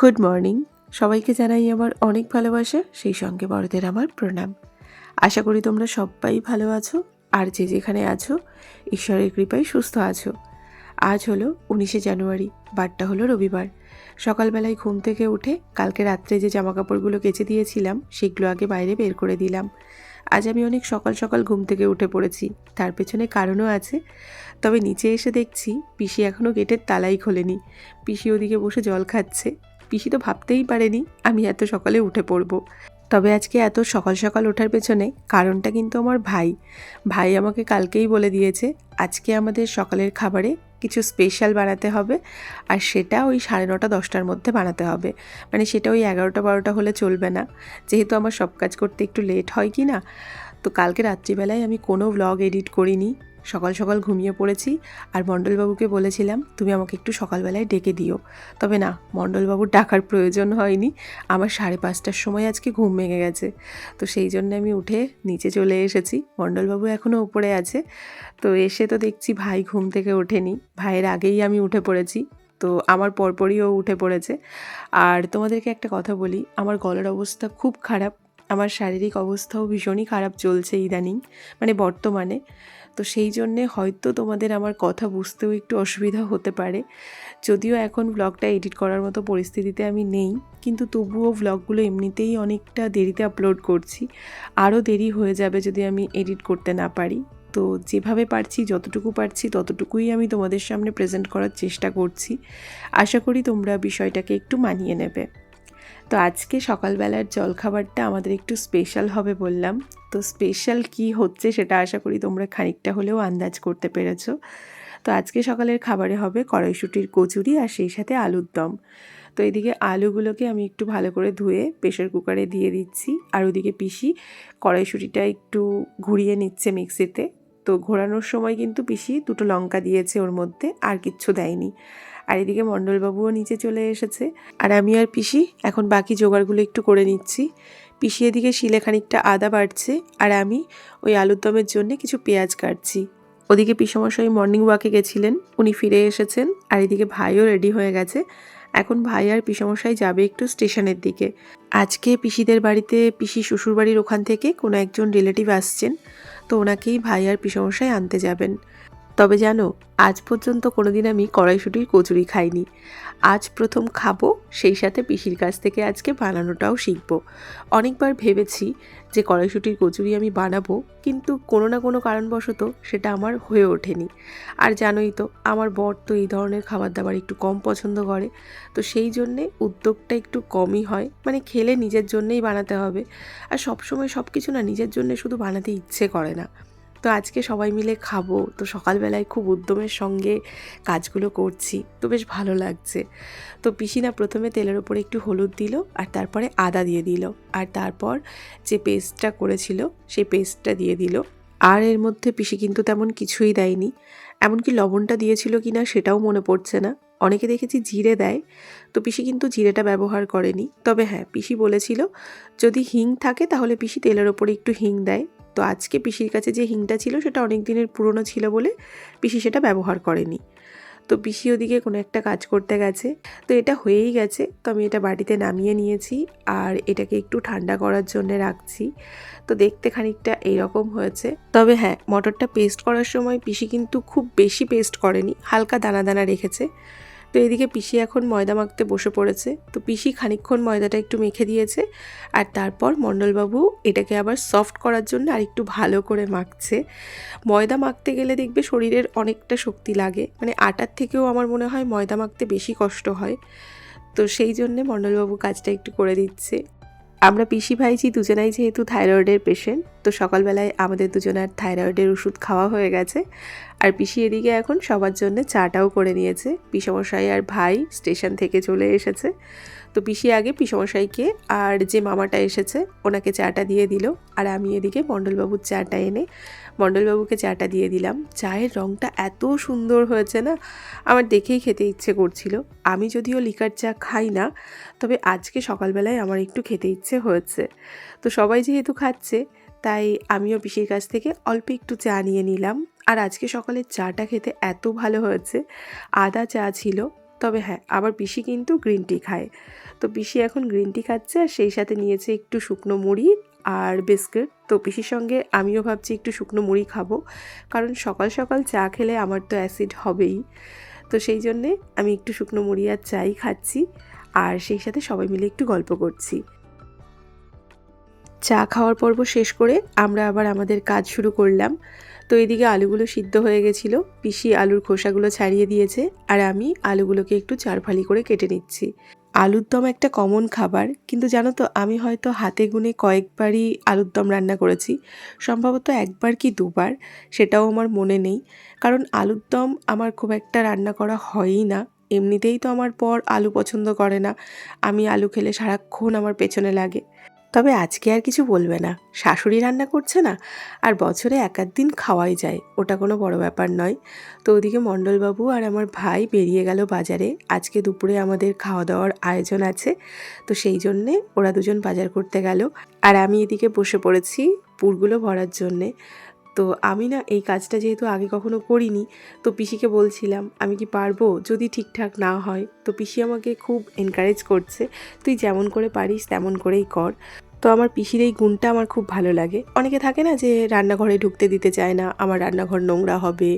Good morning সবাইকে জানাই আমার অনেক ভালোবাসা, সেই সঙ্গে বড়দের আমার প্রণাম। আশা করি তোমরা সবাই ভালো আছো, আর যে যেখানে আছো, ঈশ্বরের কৃপায় সুস্থ আছো। আজ হলো উনিশে জানুয়ারি, বারটা হলো রবিবার। সকালবেলায় ঘুম থেকে উঠে কালকে রাত্রে যে জামা কাপড়গুলো কেচে দিয়েছিলাম, সেগুলো আগে বাইরে বের করে দিলাম। আজ আমি অনেক সকাল সকাল ঘুম থেকে উঠে পড়েছি, তার পেছনে কারণও আছে। তবে নিচে এসে দেখছি, পিসি এখনও গেটের তালাই খোলেনি। পিসি ওদিকে বসে জল খাচ্ছে। পিসি তো ভাবতেই পারেনি আমি এত সকালে উঠে পড়ব। তবে আজকে এত সকাল সকাল ওঠার পেছনে কারণটা কিন্তু আমার ভাই। ভাই আমাকে কালকেই বলে দিয়েছে, আজকে আমাদের সকালের খাবারে কিছু স্পেশাল বানাতে হবে আর সেটা ওই সাড়ে নটা, দশটার মধ্যে বানাতে হবে। মানে সেটা ওই এগারোটা, বারোটা হলে চলবে না। যেহেতু আমার সব কাজ করতে একটু লেট হয় কি না তো কালকে রাত্রিবেলায় আমি কোনো ভ্লগ এডিট করিনি। সকাল সকাল ঘুমিয়ে পড়েছি আর মণ্ডলবাবুকে বলেছিলাম, তুমি আমাকে একটু সকালবেলায় ডেকে দিও। তবে না, মণ্ডলবাবুর ডাকার প্রয়োজন হয়নি। আমার সাড়ে পাঁচটার সময় আজকে ঘুম ভেঙে গেছে। তো সেই জন্য আমি উঠে নিচে চলে এসেছি। মণ্ডলবাবু এখনও উপরে আছে। তো এসে তো দেখছি ভাই ঘুম থেকে ওঠেনি। ভাইয়ের আগেই আমি উঠে পড়েছি। তো আমার পরপরই ও উঠে পড়েছে। আর তোমাদেরকে একটা কথা বলি, আমার গলার অবস্থা খুব খারাপ। আমার শারীরিক অবস্থাও ভীষণই খারাপ চলছে ইদানিং মানে বর্তমানে। তো সেই জন্যে হয়তো তোমাদের আমার কথা বুঝতেও একটু অসুবিধা হতে পারে। যদিও এখন ব্লগটা এডিট করার মতো পরিস্থিতিতে আমি নেই, কিন্তু তবুও ব্লগগুলো এমনিতেই অনেকটা দেরিতে আপলোড করছি। আরও দেরি হয়ে যাবে যদি আমি এডিট করতে না পারি। তো যেভাবে পারছি, যতটুকু পারছি, ততটুকুই আমি তোমাদের সামনে প্রেজেন্ট করার চেষ্টা করছি। আশা করি তোমরা বিষয়টাকে একটু মানিয়ে নেবে। তো আজকে সকালবেলার জলখাবারটা আমাদের একটু স্পেশাল হবে বললাম। তো স্পেশাল কি হচ্ছে সেটা আশা করি তোমরা খানিকটা হলেও আন্দাজ করতে পেরেছ। তো আজকে সকালের খাবারে হবে কড়াইশুটির কচুরি আর সেই সাথে আলুর দম। তো এদিকে আলুগুলোকে আমি একটু ভালো করে ধুয়ে প্রেশার কুকারে দিয়ে দিচ্ছি। আর ওদিকে পিসি কড়াইশুটিটা একটু ঘুরিয়ে নিচ্ছে মিক্সিতে। তো ঘোরানোর সময় কিন্তু পিসি দুটো লঙ্কা দিয়েছে ওর মধ্যে, আর কিচ্ছু দেয়নি। আর এদিকে মণ্ডলবাবুও নিচে চলে এসেছে। আর আমি আর পিসি এখন বাকি জোগাড়গুলো একটু করে নিচ্ছি। পিসি এদিকে শিলে খানিকটা আদা বাড়ছে আর আমি ওই আলুর দমের জন্য কিছু পেঁয়াজ কাটছি। ওদিকে পিসমশাই মর্নিং ওয়াকে গেছিলেন, উনি ফিরে এসেছেন আর এদিকে ভাইও রেডি হয়ে গেছে। এখন ভাই আর পিসমশাই যাবে একটু স্টেশনের দিকে। আজকে পিসিদের বাড়িতে পিসি শ্বশুরবাড়ির ওখান থেকে কোনো একজন রিলেটিভ আসছেন, তো ওনাকেই ভাই আর পিসমশাই আনতে যাবেন। তবে জানো, আজ পর্যন্ত কোনোদিন আমি কড়াইশুটির কচুরি খাইনি। আজ প্রথম খাব, সেই সাথে পিসির কাছ থেকে আজকে বানানোটাও শিখব। অনেকবার ভেবেছি যে কড়াইশুটির কচুরি আমি বানাবো, কিন্তু কোনো না কোনো কারণবশত সেটা আমার হয়ে ওঠেনি। আর জানোই তো, আমার বর তো এই ধরনের খাবার দাবার একটু কম পছন্দ করে, তো সেই জন্যে উদ্যোগটা একটু কমই হয়। মানে খেলে নিজের জন্যেই বানাতে হবে। আর সবসময় সব কিছু না, নিজের জন্যে শুধু বানাতে ইচ্ছে করে না। তো আজকে সবাই মিলে খাব। তো সকালবেলায় খুব উদ্যমের সঙ্গে কাজগুলো করছি। তো বেশ ভালো লাগছে। তো পিসিনা প্রথমে তেলের ওপরে একটু হলুদ দিল আর তারপরে আদা দিয়ে দিল। আর তারপর যে পেস্টটা করেছিল, সেই পেস্টটা দিয়ে দিল। আর এর মধ্যে পিসি কিন্তু তেমন কিছুই দেয়নি। এমনকি লবণটা দিয়েছিল কি না সেটাও মনে পড়ছে না। অনেকে দেখেছি জিরে দেয়। তো পিসি কিন্তু জিরেটা ব্যবহার করেনি। তবে হ্যাঁ পিসি বলেছিল, যদি হিং থাকে তাহলে পিসি তেলের ওপরে একটু হিং দেয়। তো আজকে পিসির কাছে যে হিংটা ছিল সেটা অনেক দিনের পুরনো ছিল বলে পিসি সেটা ব্যবহার করেনি। তো পিসি ওদিকে কোনো একটা কাজ করতে গেছে। তো এটা হয়েই গেছে। তো আমি এটা বাটিতে নামিয়ে নিয়েছি আর এটাকে একটু ঠান্ডা করার জন্য রাখছি। তো দেখতে খানিকটা এইরকম হয়েছে। তবে হ্যাঁ মটরটা পেস্ট করার সময় পিসি কিন্তু খুব বেশি পেস্ট করেনি। হালকা দানা দানা রেখেছে। তো এদিকে পিসি এখন ময়দা মাখতে বসে পড়েছে। তো পিসি খানিক্ষণ ময়দাটা একটু মেখে দিয়েছে আর তারপর মণ্ডলবাবু এটাকে আবার সফট করার জন্য আর একটু ভালো করে মাখছে। ময়দা মাখতে গেলে দেখবে শরীরের অনেকটা শক্তি লাগে। মানে আটার থেকেও আমার মনে হয় ময়দা মাখতে বেশি কষ্ট হয়। তো সেই জন্যে মণ্ডলবাবু কাজটা একটু করে দিচ্ছে। আমরা পিসি ভাইজি দুজনাই যেহেতু থাইরয়েডের পেশেন্ট, তো সকালবেলায় আমাদের দুজনের থাইরয়েডের ওষুধ খাওয়া হয়ে গেছে। আর পিসি এদিকে এখন সবার জন্য চাটাও করে নিয়েছে। পিসমশাই আর ভাই স্টেশন থেকে চলে এসেছে। তো পিসি আগে পিসমশাইকে আর যে মামাটা এসেছে, ওনাকে চাটা দিয়ে দিল। আর আমি এদিকে মণ্ডলবাবুর চাটা এনে মণ্ডলবাবুকে চাটা দিয়ে দিলাম। চায়ের রঙটা এত সুন্দর হয়েছে না, আমার দেখেই খেতে ইচ্ছে করছিল। আমি যদিও লিকার চা খাই না, তবে আজকে সকালবেলায় আমার একটু খেতে ইচ্ছে হয়েছে। তো সবাই যেহেতু খাচ্ছে, তাই আমিও পিসির কাছ থেকে অল্প একটু চা নিয়ে নিলাম। আর আজকে সকালে চাটা খেতে এত ভালো হয়েছে, আদা চা ছিল। তবে হ্যাঁ আবার পিসি কিন্তু গ্রিন টি খায়। তো পিসি এখন গ্রিন টি খাচ্ছে আর সেই সাথে নিয়েছে একটু শুকনো মুড়ি আর বিস্কিট। তো পিসির সঙ্গে আমিও ভাবছি একটু শুকনো মুড়ি খাব। কারণ সকাল সকাল চা খেলে আমার তো অ্যাসিড হবেই। তো সেই জন্যে আমি একটু শুকনো মুড়ি আর চাই খাচ্ছি। আর সেই সাথে সবাই মিলে একটু গল্প করছি। চা খাওয়ার পর্ব শেষ করে আমরা আবার আমাদের কাজ শুরু করলাম। তো এদিকে আলুগুলো সিদ্ধ হয়ে গেছিল। পিসি আলুর খোসাগুলো ছাড়িয়ে দিয়েছে। আর আমি আলুগুলোকে একটু চারফালি করে কেটে নিচ্ছি। আলুর দম একটা কমন খাবার, কিন্তু জানো তো, আমি হয়তো হাতে গুনে কয়েকবারই আলুর দম রান্না করেছি। সম্ভবত একবার কি দুবার, সেটাও আমার মনে নেই। কারণ আলুর দম আমার খুব একটা রান্না করা হয়ই না। এমনিতেই তো আমার পর আলু পছন্দ করে না। আমি আলু খেলে সারাক্ষণ আমার পেছনে লাগে। তবে আজকে আর কিছু বলবে না। শাশুড়ি রান্না করছে না, আর বছরে এক দিন খাওয়াই যায়। ওটা কোনো বড় ব্যাপার নয়। তো ওদিকে মণ্ডলবাবু আর আমার ভাই বেরিয়ে গেল বাজারে। আজকে দুপুরে আমাদের খাওয়া দাওয়ার আয়োজন আছে। তো সেই জন্যে ওরা দুজন বাজার করতে গেল। আর আমি এদিকে বসে পড়েছি পুরগুলো ভরার জন্যে। তো আমি না এই কাজটা যেহেতু আগে কখনো করিনি, তো পিসিকে বলছিলাম, আমি কি পারব যদি ঠিকঠাক না হয়? তো পিসি আমাকে খুব এনকারেজ করছে, তুই যেমন করে পারিস তেমন করেই কর। তো আমার পিসির এই গুণটা আমার খুব ভালো লাগে। অনেকে থাকে না যে রান্নাঘরে ঢুকতে দিতে চায় না, আমার রান্নাঘর নোংরা হবে,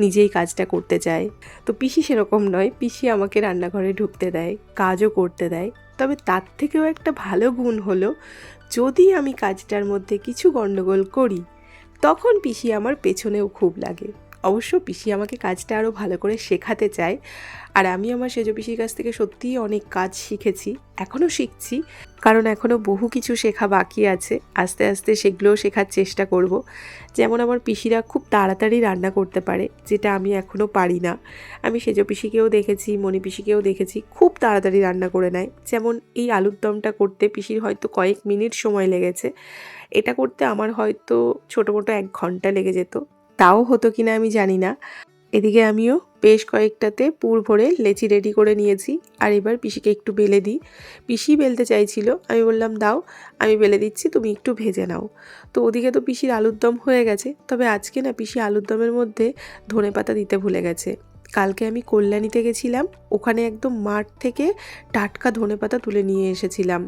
নিজেই কাজটা করতে চায়। তো পিসি সেরকম নয়, পিসি আমাকে রান্নাঘরে ঢুকতে দেয়, কাজও করতে দেয়। তবে তার থেকেও একটা ভালো গুণ হলো, যদি আমি কাজটার মধ্যে কিছু গণ্ডগোল করি তখন পিসি আমার পেছনেও খুব লাগে। অবশ্য পিসি আমাকে কাজটা আরও ভালো করে শেখাতে চায়। আর আমি আমার সেজ পিসির কাছ থেকে সত্যিই অনেক কাজ শিখেছি এখনও শিখছি। কারণ এখনও বহু কিছু শেখা বাকি আছে। আস্তে আস্তে সেগুলোও শেখার চেষ্টা করব। যেমন আমার পিসিরা খুব তাড়াতাড়ি রান্না করতে পারে, যেটা আমি এখনও পারি না। আমি সেজ পিসিকেও দেখেছি, মণি পিসিকেও দেখেছি, খুব তাড়াতাড়ি রান্না করে নেয়। যেমন এই আলুর দমটা করতে পিসির হয়তো কয়েক মিনিট সময় লেগেছে। এটা করতে আমার হয়তো ছোটো মোটো এক ঘণ্টা লেগে যেত। তাও হতো কিনা আমি জানি না। এদিকে আমিও বেশ কয়েকটাতে পুর ভরে লেচি রেডি করে নিয়েছি। আর এবার পিসিকে একটু বেলে দিই। পিসি বেলতে চাইছিল। আমি বললাম, দাও, আমি বেলে দিচ্ছি, তুমি একটু ভেজে নাও। তো ওদিকে তো পিসির আলুর দম হয়ে গেছে। তবে আজকে না পিসি আলুর দমের মধ্যে ধনে পাতা দিতে ভুলে গেছে। কালকে আমি কল্যাণীতে গেছিলাম। ওখানে একদম মাঠ থেকে টাটকা ধনে পাতা তুলে নিয়ে এসেছিলাম।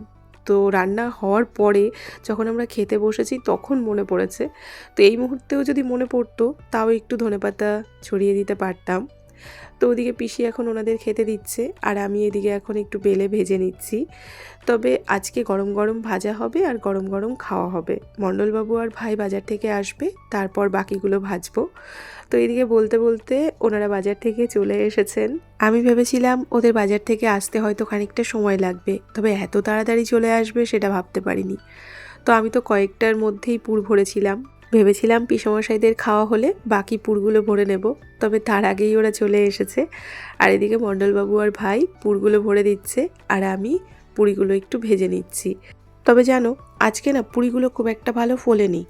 তো রান্না হওয়ার পরে যখন আমরা খেতে বসেছি, তখন মনে পড়েছে। তো এই মুহূর্তেও যদি মনে পড়তো, তাও একটু ধনেপাতা ছড়িয়ে দিতে পারতাম। তো ওদিকে পিসি এখন ওনাদের খেতে দিচ্ছে আর আমি এদিকে এখন একটু বেলে ভেজে নিচ্ছি। তবে আজকে গরম গরম ভাজা হবে আর গরম গরম খাওয়া হবে। মণ্ডলবাবু আর ভাই বাজার থেকে আসবে, তারপর বাকিগুলো ভাজবো। তো এদিকে বলতে বলতে ওনারা বাজার থেকে চলে এসেছেন। আমি ভেবেছিলাম ওদের বাজার থেকে আসতে হয়তো খানিকটা সময় লাগবে, তবে এত তাড়াতাড়ি চলে আসবে সেটা ভাবতে পারিনি। তো আমি তো কয়েকটার মধ্যেই পুর ভরেছিলাম। ভেবেছিলাম পিসমশাইদের খাওয়া হলে বাকি পুরগুলো ভরে নেব, তবে তার আগেই ওরা চলে এসেছে। আর এদিকে মণ্ডলবাবু আর ভাই পুরগুলো ভরে দিচ্ছে আর আমি পুরিগুলো একটু ভেজে নিচ্ছি। তবে জানো, আজকে না পুরিগুলো খুব একটা ভালো ফোলেনি।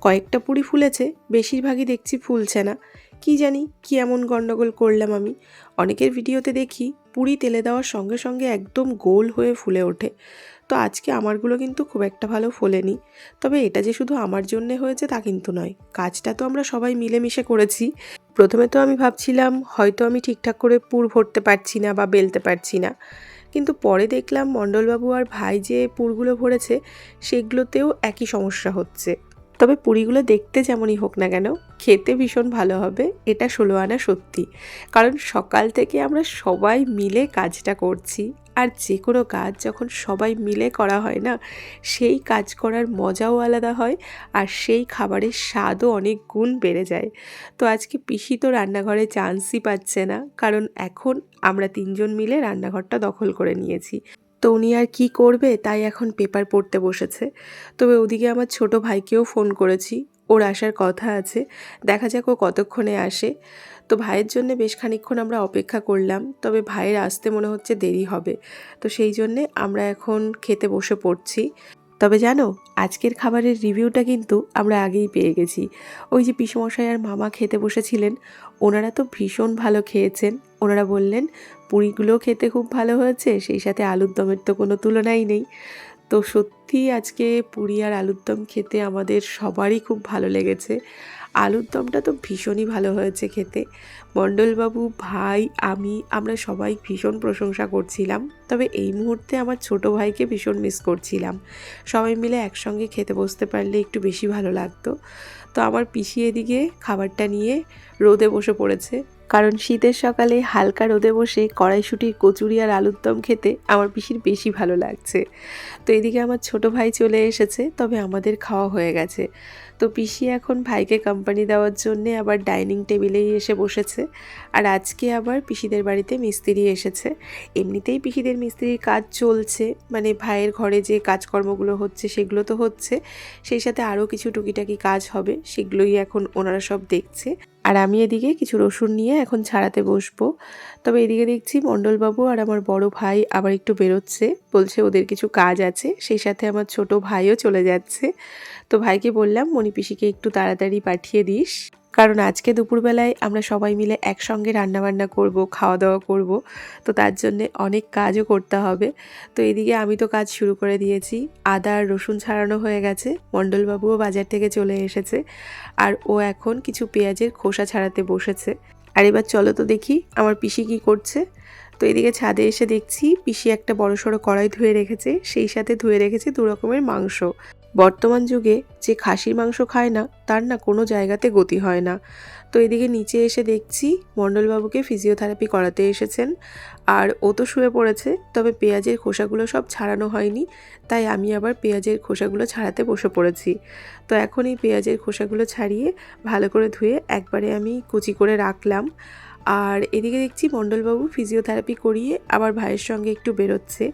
কয়েকটা পুরি ফুলেছে, বেশিরভাগই দেখছি ফুলছে না। কি জানি, কি এমন গণ্ডগোল করলাম আমি। অনেকের ভিডিওতে দেখি পুরি তেলে দেওয়ার সঙ্গে সঙ্গে একদম গোল হয়ে ফুলে ওঠে। তো আজকে আমারগুলো কিন্তু খুব একটা ভালো ফোলেনি। তবে এটা যে শুধু আমার জন্যে হয়েছে তা কিন্তু নয়, কাজটা তো আমরা সবাই মিলেমিশে করেছি। প্রথমে তো আমি ভাবছিলাম হয়তো আমি ঠিকঠাক করে পুর ভরতে পারছি না বা বেলতে পারছি না। কিন্তু পরে দেখলাম মণ্ডলবাবু আর ভাই যে পুরগুলো ভরেছে, সেগুলোতেও একই সমস্যা হচ্ছে। তবে পুরিগুলো দেখতে যেমনই হোক না কেন, খেতে ভীষণ ভালো হবে, এটা ষোলো আনা সত্যি। কারণ সকাল থেকে আমরা সবাই মিলে কাজটা করছি, আর যে কোনো কাজ যখন সবাই মিলে করা হয় না, সেই কাজ করার মজাও আলাদা হয়, আর সেই খাবারের স্বাদও অনেক গুণ বেড়ে যায়। তো আজকে পিসি তো রান্নাঘরে চান্সই পাচ্ছে না, কারণ এখন আমরা তিনজন মিলে রান্নাঘরটা দখল করে নিয়েছি। তো উনি আর কি করবে তাই এখন পেপার পড়তে বসেছে। তবে ওদিকে আমার ছোট ভাইকেও ফোন করেছি। ওর আসার কথা আছে। দেখা যাক ও কতক্ষণে আসে। তো ভাইয়ের জন্য বেশ খানিকক্ষণ আমরা অপেক্ষা করলাম। তবে ভাইয়ের আসতে মনে হচ্ছে দেরি হবে। তো সেই জন্যে আমরা এখন খেতে বসে পড়ছি। তবে জানো, আজকের খাবারের রিভিউটা কিন্তু আমরা আগেই পেয়ে গেছি। ওই যে পিসমশাই আর মামা খেতে বসেছিলেন, ওনারা তো ভীষণ ভালো খেয়েছেন। ওনারা বললেন পুরীগুলো খেতে খুব ভালো হয়েছে, সেই সাথে আলুর দমের তো কোনো তুলনাই নেই। তো সত্যি আজকে পুরি আর আলুর দম খেতে আমাদের সবারই খুব ভালো লেগেছে। আলুর দমটা তো ভীষণই ভালো হয়েছে খেতে। মণ্ডলবাবু, ভাই, আমি, আমরা সবাই ভীষণ প্রশংসা করছিলাম। তবে এই মুহূর্তে আমার ছোট ভাইকে ভীষণ মিস করছিলাম। সবাই মিলে একসঙ্গে খেতে বসতে পারলে একটু বেশি ভালো লাগতো। তো আমার পিসি এদিকে খাবারটা নিয়ে রোদে বসে পড়েছে। কারণ শীতের সকালে হালকা রোদে বসে কড়াইশুটির কচুরি আর আলুর দম খেতে আমার পিসির বেশি ভালো লাগছে। তো এদিকে আমার ছোট ভাই চলে এসেছে, তবে আমাদের খাওয়া হয়ে গেছে। তো পিসি এখন ভাইকে কোম্পানি দেওয়ার জন্যে আবার ডাইনিং টেবিলেই এসে বসেছে। আর আজকে আবার পিসিদের বাড়িতে মিস্ত্রি এসেছে। এমনিতেই পিসিদের মিস্ত্রির কাজ চলছে মানে ভাইয়ের ঘরে যে কাজকর্মগুলো হচ্ছে সেগুলো তো হচ্ছে। সেই সাথে আরও কিছু টুকিটাকি কাজ হবে, সেগুলোই এখন ওনারা সব দেখছে। আর আমি এদিকে কিছু রসুন নিয়ে এখন ছাড়াতে বসবো। তবে এদিকে দেখছি মণ্ডলবাবু আর আমার বড় ভাই আবার একটু বেরোচ্ছে। বলছে ওদের কিছু কাজ আছে, সেই সাথে আমার ছোট ভাইও চলে যাচ্ছে। তো ভাইকে বললাম মণিপিসিকে একটু তাড়াতাড়ি পাঠিয়ে দিস। কারণ আজকে দুপুরবেলায় আমরা সবাই মিলে একসঙ্গে রান্নাবান্না করব খাওয়া দাওয়া করব, তো তার জন্যে অনেক কাজও করতে হবে। তো এদিকে আমি তো কাজ শুরু করে দিয়েছি। আদা আর রসুন ছাড়ানো হয়ে গেছে। মণ্ডলবাবুও বাজার থেকে চলে এসেছে। আর ও এখন কিছু পেঁয়াজের খোসা ছাড়াতে বসেছে। আর এবার চলো তো দেখি আমার পিসি কি করছে। তো এদিকে ছাদে এসে দেখছি পিসি একটা বড় সড়ো কড়াই ধুয়ে রেখেছে। সেই সাথে ধুয়ে রেখেছে দু রকমের মাংস। বর্তমান যুগে যে খাসির মাংস খায় না, তার না কোনো জায়গাতে গতি হয় না। তো এদিকে নিচে এসে দেখছি মণ্ডলবাবুকে ফিজিওথেরাপি করাতে এসেছেন। আর ও তো শুয়ে পড়েছে, তবে পেঁয়াজের খোসাগুলো সব ছাড়ানো হয়নি, তাই আমি আবার পেঁয়াজের খোসাগুলো ছাড়াতে বসে পড়েছি। তো এখন এই পেঁয়াজের খোসাগুলো ছাড়িয়ে ভালো করে ধুয়ে একবারে আমি কুচি করে রাখলাম। আর এদিকে দেখছি মণ্ডলবাবু ফিজিওথেরাপি করিয়ে আবার ভাইয়ের সঙ্গে একটু বেরোচ্ছে।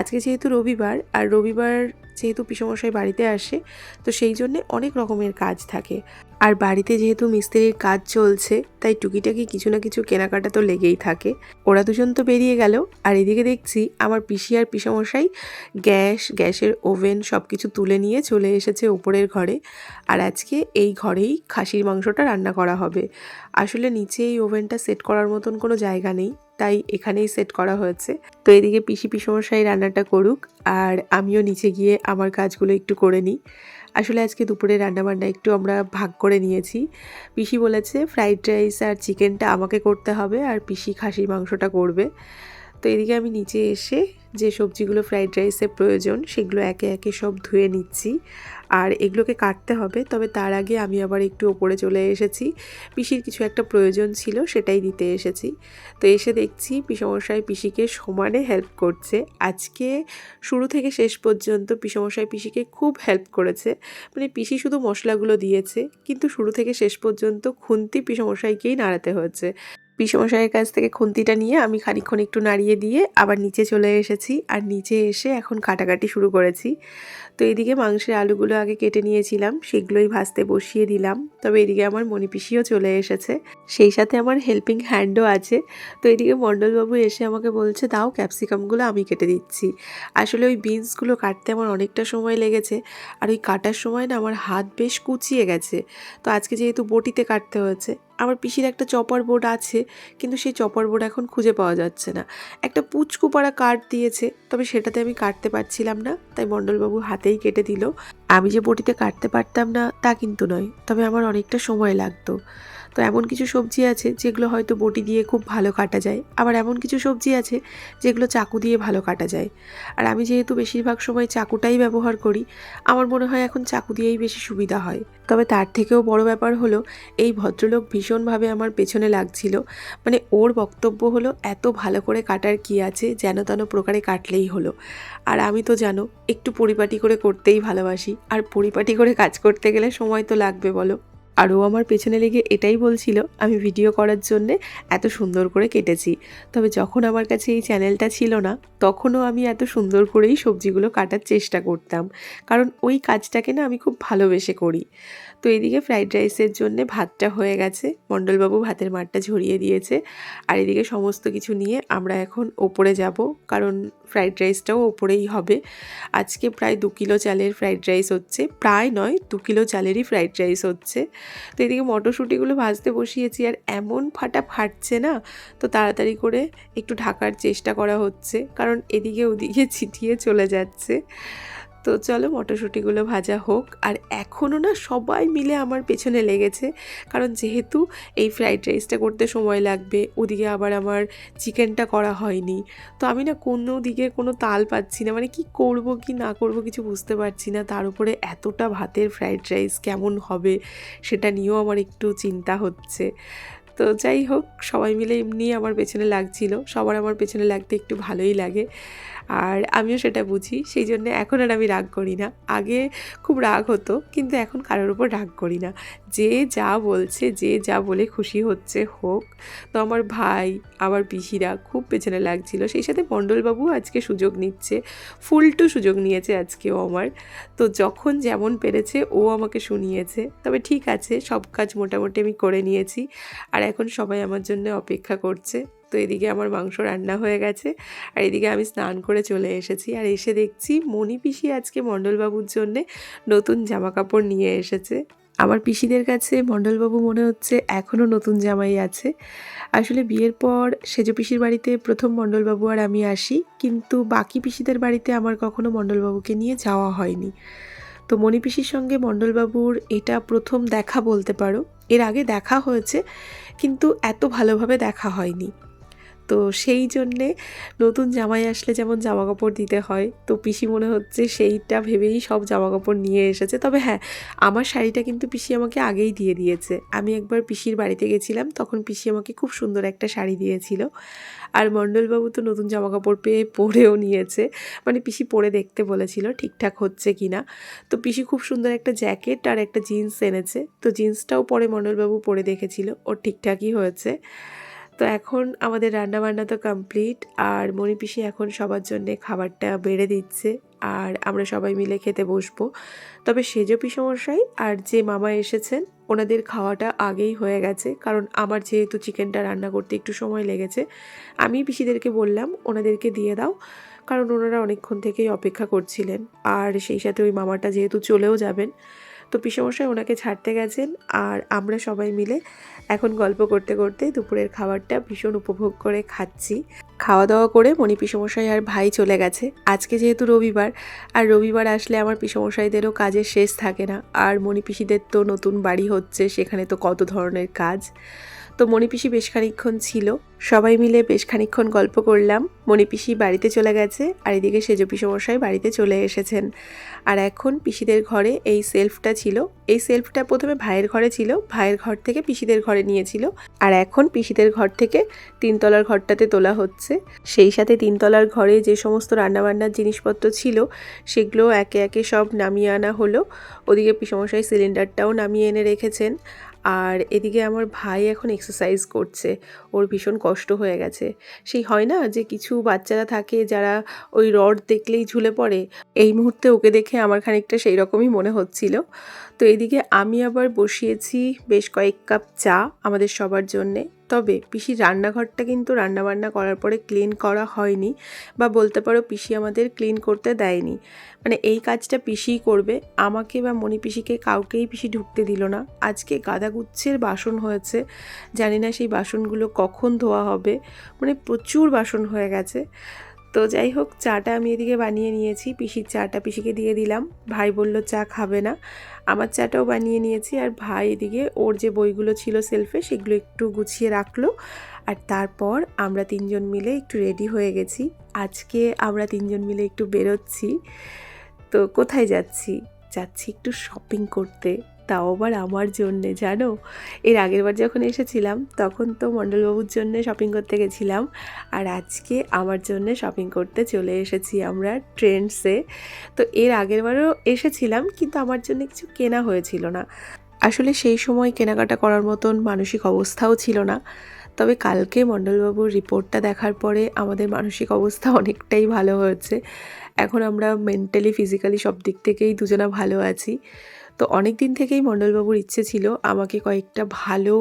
আজকে যেহেতু রবিবার আর রবিবার যেহেতু পিসমশাই বাড়িতে আসে, তো সেই জন্যে অনেক রকমের কাজ থাকে। আর বাড়িতে যেহেতু মিস্ত্রির কাজ চলছে, তাই টুকিটাকি কিছু না কিছু কেনাকাটা তো লেগেই থাকে। ওরা দুজন তো বেরিয়ে গেল, আর এদিকে দেখছি আমার পিসি আর পিসমশাই গ্যাস, গ্যাসের ওভেন সব কিছু তুলে নিয়ে চলে এসেছে উপরের ঘরে। আর আজকে এই ঘরেই খাসির মাংসটা রান্না করা হবে। আসলে নিচে এই ওভেনটা সেট করার মতন কোনো জায়গা নেই, তাই এখানেই সেট করা হয়েছে। তো এদিকে পিসি পিসমশাই রান্নাটা করুক, আর আমিও নিচে গিয়ে আমার কাজগুলো একটু করে নিই। আসলে আজকে দুপুরে রান্নাবান্না একটু আমরা ভাগ করে নিয়েছি। পিসি বলেছে ফ্রাইড রাইস আর চিকেনটা আমাকে করতে হবে আর পিসি খাসির মাংসটা করবে। তো এদিকে আমি নিচে এসে যে সবজিগুলো ফ্রাইড রাইসের প্রয়োজন, সেগুলো একে একে সব ধুয়ে নিচ্ছি। আর এগুলোকে কাটতে হবে, তবে তার আগে আমি আবার একটু ওপরে চলে এসেছি। পিসির কিছু একটা প্রয়োজন ছিল, সেটাই দিতে এসেছি। তো এসে দেখছি পিসমশাই পিসিকে সমানে হেল্প করছে। আজকে শুরু থেকে শেষ পর্যন্ত পিসমশাই পিসিকে খুব হেল্প করেছে। মানে পিসি শুধু মশলাগুলো দিয়েছে, কিন্তু শুরু থেকে শেষ পর্যন্ত খুন্তি পিসমশাইকেই নাড়াতে হয়েছে। পিসমশাইয়ের কাছ থেকে খুন্তিটা নিয়ে আমি খানিক্ষণ একটু নাড়িয়ে দিয়ে আবার নিচে চলে এসেছি আর নিচে এসে এখন কাটাকাটি শুরু করেছি। তো এদিকে মাংসের আলুগুলো আগে কেটে নিয়েছিলাম, সেগুলোই ভাজতে বসিয়ে দিলাম। তবে এদিকে আমার মণিপিসিও চলে এসেছে, সেই সাথে আমার হেল্পিং হ্যান্ডও আছে। তো এদিকে মণ্ডলবাবু এসে আমাকে বলছে, দাও ক্যাপসিকামগুলো আমি কেটে দিচ্ছি। আসলে ওই বিনসগুলো কাটতে আমার অনেকটা সময় লেগেছে, আর ওই কাটার সময় না আমার হাত বেশ কুচিয়ে গেছে। তো আজকে যেহেতু বটিতে কাটতে হয়েছে আমার পিসির একটা চপার বোর্ড আছে, কিন্তু সেই চপার বোর্ড এখন খুঁজে পাওয়া যাচ্ছে না। একটা পুচকু পাড়া কাঠ দিয়েছে, তবে সেটাতে আমি কাটতে পারছিলাম না, তাই মণ্ডলবাবু হাতেই কেটে দিল। আমি যে বটিতে কাটতে পারতাম না, তা কিন্তু নয়, তবে আমার অনেকটা সময় লাগতো। তো এমন কিছু সবজি আছে যেগুলো হয়তো বটি দিয়ে খুব ভালো কাটা যায়। আবার এমন কিছু সবজি আছে যেগুলো চাকু দিয়ে ভালো কাটা যায়। আর আমি যেহেতু বেশিরভাগ সময় চাকুটাই ব্যবহার করি, আমার মনে হয় এখন চাকু দিয়েই বেশি সুবিধা হয়। তবে তার থেকেও বড় ব্যাপার হলো, এই ভদ্রলোক ভীষণভাবে আমার পেছনে লাগছিল। মানে ওর বক্তব্য হলো, এত ভালো করে কাটার কি আছে যেন তেন প্রকারে কাটলেই হলো। আর আমি তো জানো, একটু পরিপাটি করে করতেই ভালোবাসি। আর পরিপাটি করে কাজ করতে গেলে সময় তো লাগবে বলো। আর ও আমার পেছনে লেগে এটাই বলছিল, আমি ভিডিও করার জন্যে এত সুন্দর করে কেটেছি। তবে যখন আমার কাছে এই চ্যানেলটা ছিল না, তখনও আমি এত সুন্দর করেই সবজিগুলো কাটার চেষ্টা করতাম। কারণ ওই কাজটাকে না আমি খুব ভালোবেসে করি। তো এদিকে ফ্রাইড রাইসের জন্য ভাতটা হয়ে গেছে। মণ্ডলবাবু ভাতের মাঠটা ঝরিয়ে দিয়েছে। আর এদিকে সমস্ত কিছু নিয়ে আমরা এখন ওপরে যাব, কারণ ফ্রাইড রাইসটাও ওপরেই হবে। আজকে প্রায় দু কিলো চালের ফ্রাইড রাইস হচ্ছে। প্রায় নয়, দু কিলো চালেরই ফ্রাইড রাইস হচ্ছে। তো এদিকে মটরশুঁটিগুলো ভাজতে বসিয়েছি, আর এমন ফাটা ফাটছে না, তো তাড়াতাড়ি করে একটু ঢাকার চেষ্টা করা হচ্ছে, কারণ এদিকে ওদিকে ছিটিয়ে চলে যাচ্ছে। তো চলো মটরশুঁটিগুলো ভাজা হোক। আর এখনও না সবাই মিলে আমার পেছনে লেগেছে। কারণ যেহেতু এই ফ্রাইড রাইসটা করতে সময় লাগবে, ওদিকে আবার আমার চিকেনটা করা হয়নি। তো আমি না কোনো দিকে কোনো তাল পাচ্ছি না। মানে কি করব, কি না করব কিছু বুঝতে পারছি না। তার উপরে এতটা ভাতের ফ্রাইড রাইস কেমন হবে সেটা নিয়েও আমার একটু চিন্তা হচ্ছে। তো যাই হোক, সবাই মিলে এমনি আমার পেছনে লাগছিল। সবার আমার পেছনে লাগতে একটু ভালোই লাগে। আর আমিও সেটা বুঝি, সেই জন্য এখন আর আমি রাগ করি না। আগে খুব রাগ হতো, কিন্তু এখন কারোর উপর রাগ করি না। যে যা বলছে, যে যা বলে খুশি হচ্ছে হোক, তো আমার ভাই, আমার পিসিরা খুব পেছনে লাগছিল। সেই সাথে মণ্ডলবাবু আজকে সুযোগ নিচ্ছে, ফুলটু সুযোগ নিয়েছে আজকেও আমার। তো যখন যেমন পেরেছে, ও আমাকে শুনিয়েছে। তবে ঠিক আছে, সব কাজ মোটামুটি আমি করে নিয়েছি। আর এখন সবাই আমার জন্য অপেক্ষা করছে। তো এদিকে আমার মাংস রান্না হয়ে গেছে। আর এদিকে আমি স্নান করে চলে এসেছি। আর এসে দেখছি মণি পিসি আজকে মণ্ডলবাবুর জন্যে নতুন জামা কাপড় নিয়ে এসেছে। আমার পিসিদের কাছে মণ্ডলবাবু মনে হচ্ছে এখনও নতুন জামাই আছে। আসলে বিয়ের পর সেজ পিসির বাড়িতে প্রথম মণ্ডলবাবু আর আমি আসি, কিন্তু বাকি পিসিদের বাড়িতে আমার কখনো মণ্ডলবাবুকে নিয়ে যাওয়া হয়নি। তো মণি পিসির সঙ্গে মণ্ডলবাবুর এটা প্রথম দেখা বলতে পারো। এর আগে দেখা হয়েছে, কিন্তু এত ভালোভাবে দেখা হয়নি। তো সেই জন্যে নতুন জামাই আসলে যেমন জামা কাপড় দিতে হয়, তো পিসি মনে হচ্ছে সেইটা ভেবেই সব জামা কাপড় নিয়ে এসেছে। তবে হ্যাঁ আমার শাড়িটা কিন্তু পিসি আমাকে আগেই দিয়ে দিয়েছে। আমি একবার পিসির বাড়িতে গেছিলাম, তখন পিসি আমাকে খুব সুন্দর একটা শাড়ি দিয়েছিল। আর মণ্ডলবাবু তো নতুন জামা কাপড় পেয়ে পরেও নিয়েছে। মানে পিসি পরে দেখতে বলেছিল ঠিকঠাক হচ্ছে কি না। তো পিসি খুব সুন্দর একটা জ্যাকেট আর একটা জিন্স এনেছে। তো জিন্সটাও পরে মণ্ডলবাবু পরে দেখেছিল, ওর ঠিকঠাকই হয়েছে। তো এখন আমাদের রান্না বান্না তো কমপ্লিট আর মণি পিসি এখন সবার জন্য খাবারটা বেড়ে দিচ্ছে, আর আমরা সবাই মিলে খেতে বসবো। তবে সেজ পিসমশাই আর যে মামা এসেছেন, ওনাদের খাওয়াটা আগেই হয়ে গেছে, কারণ আমার যেহেতু চিকেনটা রান্না করতে একটু সময় লেগেছে, আমি পিসিদেরকে বললাম, ওনাদেরকে দিয়ে দাও। কারণ ওনারা অনেকক্ষণ থেকেই অপেক্ষা করছিলেন, আর সেই সাথে ওই মামাটা যেহেতু চলেও যাবেন তো পিসমশাই ওনাকে ছাড়তে গেছেন আর আমরা সবাই মিলে এখন গল্প করতে করতে দুপুরের খাবারটা ভীষণ উপভোগ করে খাচ্ছি। খাওয়া দাওয়া করে মণি পিসমশাই আর ভাই চলে গেছে। আজকে যেহেতু রবিবার, আর রবিবার আসলে আমার পিসমশাইদেরও কাজের শেষ থাকে না। আর মণি পিসিদের তো নতুন বাড়ি হচ্ছে, সেখানে তো কত ধরনের কাজ। তো মণিপিসি বেশ খানিক্ষণ ছিল। সবাই মিলে বেশ খানিক্ষণ গল্প করলাম। মণিপিসি বাড়িতে চলে গেছে আর এদিকে সেজ পিসমশাই বাড়িতে চলে এসেছেন। আর এখন পিসিদের ঘরে এই সেলফটা ছিল। এই সেলফটা প্রথমে ভাইয়ের ঘরে ছিল। ভাইয়ের ঘর থেকে পিসিদের ঘরে নিয়েছিল। আর এখন পিসিদের ঘর থেকে তিনতলার ঘরটাতে তোলা হচ্ছে। সেই সাথে তিনতলার ঘরে যে সমস্ত রান্নাবান্নার জিনিসপত্র ছিল, সেগুলো একে একে সব নামিয়ে আনা হলো। ওদিকে পিসমশাই সিলিন্ডারটাও নামিয়ে এনে রেখেছেন। আর এদিকে আমার ভাই এখন এক্সারসাইজ করছে, ওর ভীষণ কষ্ট হয়ে গেছে। সেই হয় না যে কিছু বাচ্চারা থাকে যারা ওই রড দেখলেই ঝুলে পড়ে, এই মুহূর্তে ওকে দেখে আমার খানিকটা সেই রকমই মনে হচ্ছিল। তো এদিকে আমি আবার বসিয়েছি বেশ কয়েক কাপ চা আমাদের সবার জন্যে। তবে পিসির রান্নাঘরটা কিন্তু রান্নাবান্না করার পরে ক্লিন করা হয়নি বা বলতে পারো পিসি আমাদের ক্লিন করতে দেয়নি। মানে এই কাজটা পিসিই করবে, আমাকে বা মণি পিসিকে কাউকেই পিসি ঢুকতে দিল না। আজকে গাদাগুচ্ছের বাসন হয়েছে, জানি না সেই বাসনগুলো কখন ধোয়া হবে মানে প্রচুর বাসন হয়ে গেছে। তো যাই হোক, চাটা আমি এদিকে বানিয়ে নিয়েছি। পিসির চাটা পিসিকে দিয়ে দিলাম। ভাই বলল, চা খাবে না। আমার চাটাও বানিয়ে নিয়েছি আর ভাই এদিকে ওর যে বইগুলো ছিল সেলফে সেগুলো একটু গুছিয়ে রাখল। আর তারপর আমরা তিনজন মিলে একটু রেডি হয়ে গেছি। আজকে আমরা তিনজন মিলে একটু বেরোচ্ছি। তো কোথায় যাচ্ছি? যাচ্ছি একটু শপিং করতে। তাও আবার আমার জন্যে, জানো? এর আগের বার যখন এসেছিলাম, তখন তো মণ্ডলবাবুর জন্যে শপিং করতে গেছিলাম। আর আজকে আমার জন্য শপিং করতে চলে এসেছি আমরা ট্রেন্ডসে তো এর আগের বারও এসেছিলাম, কিন্তু আমার জন্য কিছু কেনা হয়েছিল না। আসলে সেই সময় কেনাকাটা করার মতন মানসিক অবস্থাও ছিল না। তবে কালকে মণ্ডলবাবুর রিপোর্টটা দেখার পরে আমাদের মানসিক অবস্থা অনেকটাই ভালো হয়েছে। এখন আমরা মেন্টালি ফিজিক্যালি সব দিক থেকেই দুজনা ভালো আছি। তো অনেক দিন থেকেই মণ্ডলবাবুর ইচ্ছে ছিল আমাকে কয়েকটা ভালো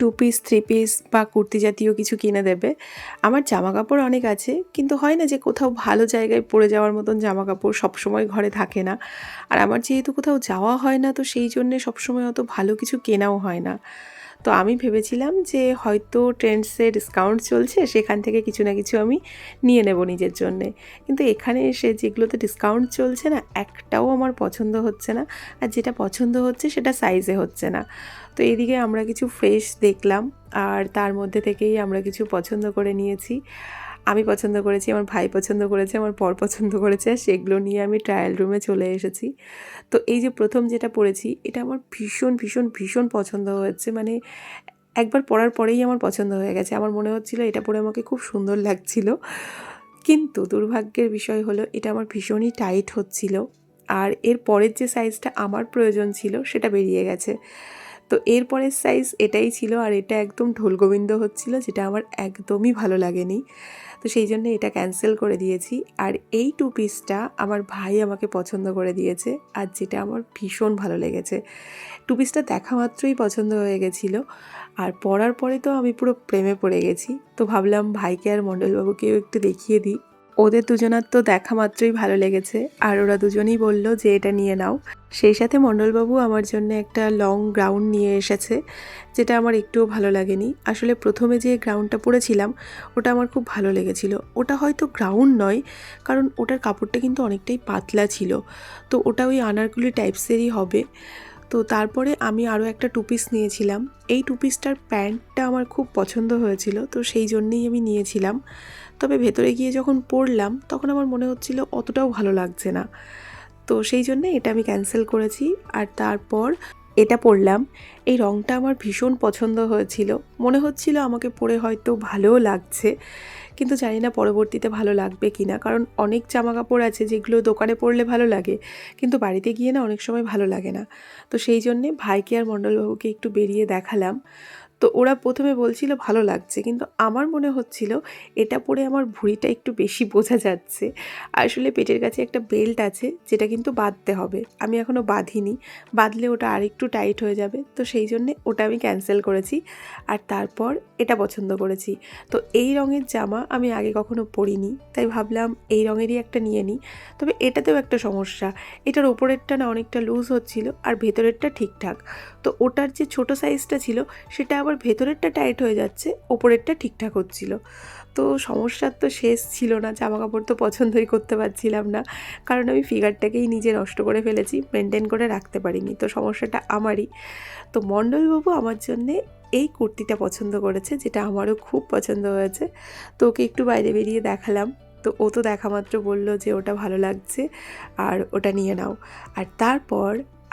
টু পিস থ্রি পিস বা কুর্তি জাতীয় কিছু কিনে দেবে। আমার জামা কাপড় অনেক আছে, কিন্তু হয় না যে কোথাও ভালো জায়গায় পরে যাওয়ার মতন জামা কাপড় সবসময় ঘরে থাকে না। আর আমার যেহেতু কোথাও যাওয়া হয় না, তো সেই জন্যে সবসময় অত ভালো কিছু কেনাও হয় না। তো আমি ভেবেছিলাম যে হয়তো ট্রেন্ডসে ডিসকাউন্ট চলছে, সেখান থেকে কিছু না কিছু আমি নিয়ে নেব নিজের জন্যে। কিন্তু এখানে এসে যেগুলোতে ডিসকাউন্ট চলছে না, একটাও আমার পছন্দ হচ্ছে না। আর যেটা পছন্দ হচ্ছে, সেটা সাইজে হচ্ছে না। তো এদিকে আমরা কিছু ফ্রেশ দেখলাম, আর তার মধ্যে থেকেই আমরা কিছু পছন্দ করে নিয়েছি। আমি পছন্দ করেছি, আমার ভাই পছন্দ করেছে, আমার পর পছন্দ করেছে আর সেগুলো নিয়ে আমি ট্রায়াল রুমে চলে এসেছি। তো এই যে প্রথম যেটা পড়েছি, এটা আমার ভীষণ ভীষণ ভীষণ পছন্দ হয়েছে। মানে একবার পরার পরেই আমার পছন্দ হয়ে গেছে। আমার মনে হচ্ছিল এটা পরে আমাকে খুব সুন্দর লাগছিল। কিন্তু দুর্ভাগ্যের বিষয় হলো, এটা আমার ভীষণই টাইট হচ্ছিল। আর এর পরের যে সাইজটা আমার প্রয়োজন ছিল, সেটা বেরিয়ে গেছে। তো এরপরের সাইজ এটাই ছিল, আর এটা একদম ঢোলগোবিন্দ হচ্ছিল, যেটা আমার একদমই ভালো লাগেনি। তো সেই জন্য এটা ক্যান্সেল করে দিয়েছি। আর এই টু পিসটা আমার ভাই আমাকে পছন্দ করে দিয়েছে আর যেটা আমার ভীষণ ভালো লেগেছে। টু পিসটা দেখা মাত্রই পছন্দ হয়ে গেছিল। আর পরার পরে তো আমি পুরো প্রেমে পড়ে গেছি। তো ভাবলাম ভাইকে আর মণ্ডলবাবুকেও একটু দেখিয়ে দিই। ওদের দুজনার তো দেখা মাত্রই ভালো লেগেছে। আর ওরা দুজনেই বলল যে এটা নিয়ে নাও। সেই সাথে মণ্ডলবাবু আমার জন্য একটা লং গ্রাউন্ড নিয়ে এসেছে, যেটা আমার একটুও ভালো লাগেনি। আসলে প্রথমে যে গ্রাউন্ডটা পরেছিলাম ওটা আমার খুব ভালো লেগেছিল। ওটা হয়তো গ্রাউন্ড নয়, কারণ ওটার কাপড়টা কিন্তু অনেকটাই পাতলা ছিল। তো ওটা ওই আনারগুলি টাইপসেরই হবে। তো তারপরে আমি আরও একটা টু পিস নিয়েছিলাম। এই টু পিসটার প্যান্টটা আমার খুব পছন্দ হয়েছিল, তো সেই জন্যেই আমি নিয়েছিলাম। তবে ভেতরে গিয়ে যখন পড়লাম, তখন আমার মনে হচ্ছিল অতটাও ভালো লাগছে না। তো সেই জন্যে এটা আমি ক্যান্সেল করেছি। আর তারপর এটা পরলাম এই রঙটা আমার ভীষণ পছন্দ হয়েছিল। মনে হচ্ছিল আমাকে পরে হয়তো ভালোও লাগছে, কিন্তু জানি না পরবর্তীতে ভালো লাগবে কি না কারণ অনেক জামা কাপড় আছে যেগুলো দোকানে পরলে ভালো লাগে, কিন্তু বাড়িতে গিয়ে না অনেক সময় ভালো লাগে না। তো সেই জন্যে ভাইকে আর মণ্ডলবাবুকে একটু বেরিয়ে দেখালাম। তো ওরা প্রথমে বলছিল, ভালো লাগছে। কিন্তু আমার মনে হচ্ছিল, এটা পরে আমার ভুঁড়িটা একটু বেশি বোঝা যাচ্ছে। আসলে পেটের কাছে একটা বেল্ট আছে, যেটা কিন্তু বাঁধতে হবে। আমি এখনও বাঁধিনি। বাঁধলে ওটা আরেকটু টাইট হয়ে যাবে। তো সেই জন্যে ওটা আমি ক্যান্সেল করেছি। আর তারপর এটা পছন্দ করেছি। তো এই রঙের জামা আমি আগে কখনো পরিনি। তাই ভাবলাম এই রঙেরই একটা নিয়ে নিই। তবে এটাতেও একটা সমস্যা। এটার ওপরেরটা না অনেকটা লুজ হচ্ছিল, আর ভেতরেরটা ঠিকঠাক। তো ওটার যে ছোট সাইজটা ছিল, সেটা আবার ভেতরেরটা টাইট হয়ে যাচ্ছে, ওপরেরটা ঠিকঠাক হচ্ছিল। তো সমস্যার তো শেষ ছিল না জামা কাপড় তো পছন্দই করতে পারছিলাম না। কারণ আমি ফিগারটাকেই নিজে নষ্ট করে ফেলেছি মেনটেন করে রাখতে পারিনি। তো সমস্যাটা আমারই। তো মণ্ডলবাবু আমার জন্যে এই কুর্তিটা পছন্দ করেছে, যেটা আমারও খুব পছন্দ হয়েছে। তো ওকে একটু বাইরে বেরিয়ে দেখালাম। তো ও তো দেখা মাত্র বলল যে ওটা ভালো লাগছে, আর ওটা নিয়ে নাও। আর তারপর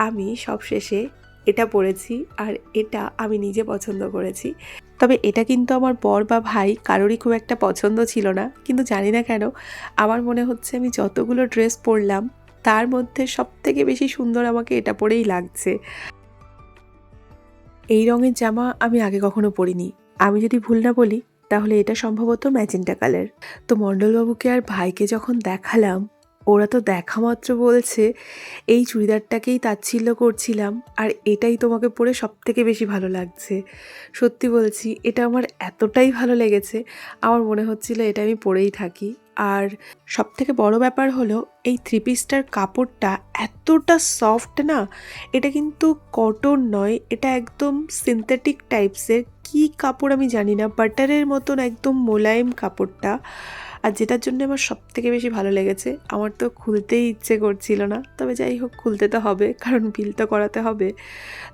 আমি সব শেষে এটা পরেছি আর এটা আমি নিজে পছন্দ করেছি। তবে এটা কিন্তু আমার বর বা ভাই কারোরই খুব একটা পছন্দ ছিল না। কিন্তু জানি না কেন, আমার মনে হচ্ছে আমি যতগুলো ড্রেস পরলাম, তার মধ্যে সব থেকে বেশি সুন্দর আমাকে এটা পরেই লাগছে। এই রঙের জামা আমি আগে কখনো পরিনি। আমি যদি ভুল না বলি, তাহলে এটা সম্ভবত ম্যাজেন্টা কালার। তো মণ্ডলবাবুকে আর ভাইকে যখন দেখালাম ওরা তো দেখা মাত্র বলছে, এই চুড়িদারটাকেই তাচ্ছিল্য করছিলাম আর এটাই তোমাকে পরে সব থেকে বেশি ভালো লাগছে। সত্যি বলছি, এটা আমার এতটাই ভালো লেগেছে, আমার মনে হচ্ছিল এটা আমি পরেই থাকি। আর সব থেকে বড় ব্যাপার হলো, এই থ্রি পিসটার কাপড়টা এতটা সফট না, এটা কিন্তু কটন নয়, এটা একদম সিনথেটিক টাইপসের কি কাপড় আমি জানি না বাটারের মতন একদম মোলায়েম কাপড়টা। আর যেটার জন্য আমার সব থেকে বেশি ভালো লেগেছে, আমার তো খুলতেই ইচ্ছে করছিল না। তবে যাই হোক, খুলতে তো হবে, কারণ বিল তো করাতে হবে।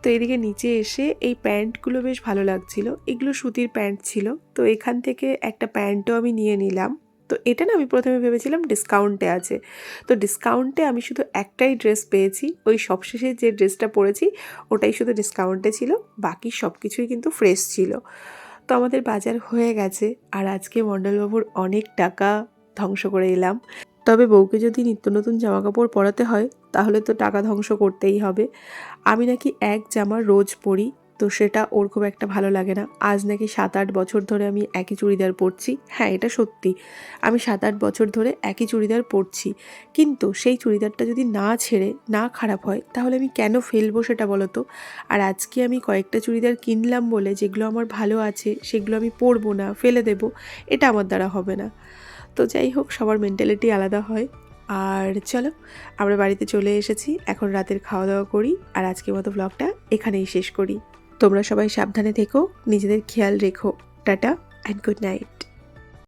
তো এদিকে নিচে এসে এই প্যান্টগুলো বেশ ভালো লাগছিল। এগুলো সুতির প্যান্ট ছিল। তো এখান থেকে একটা প্যান্টও আমি নিয়ে নিলাম। তো এটা না আমি প্রথমে ভেবেছিলাম ডিসকাউন্টে আছে। তো ডিসকাউন্টে আমি শুধু একটাই ড্রেস পেয়েছি। ওই সবশেষে যে ড্রেসটা পরেছি, ওটাই শুধু ডিসকাউন্টে ছিল। বাকি সব কিছুই কিন্তু ফ্রেশ ছিল। তো আমাদের বাজার হয়ে গেছে আর আজকে মণ্ডলবাবুর অনেক টাকা ধ্বংস করে এলাম। তবে বউকে যদি নিত্য নতুন জামা কাপড় পরাতে হয়, তাহলে তো টাকা ধ্বংস করতেই হবে। আমি নাকি এক জামা রোজ পরি তো সেটা ওর খুব একটা ভালো লাগে না। আজ নাকি সাত আট বছর ধরে আমি একই চুড়িদার পরছি। হ্যাঁ এটা সত্যি। আমি সাত আট বছর ধরে একই চুড়িদার পরছি। কিন্তু সেই চুড়িদারটা যদি না ছেড়ে, না খারাপ হয়, তাহলে আমি কেন ফেলব সেটা বলো তো আর আজকে আমি কয়েকটা চুড়িদার কিনলাম বলে যেগুলো আমার ভালো আছে, সেগুলো আমি পরবো না, ফেলে দেবো, এটা আমার দ্বারা হবে না। তো যাই হোক, সবার মেন্টালিটি আলাদা হয়। আর চলো, আমরা বাড়িতে চলে এসেছি। এখন রাতের খাওয়া দাওয়া করি। আর আজকের মতো ব্লগটা এখানেই শেষ করি। তোমরা সবাই সাবধানে থেকো নিজেদের খেয়াল রেখো টাটা অ্যান্ড গুড নাইট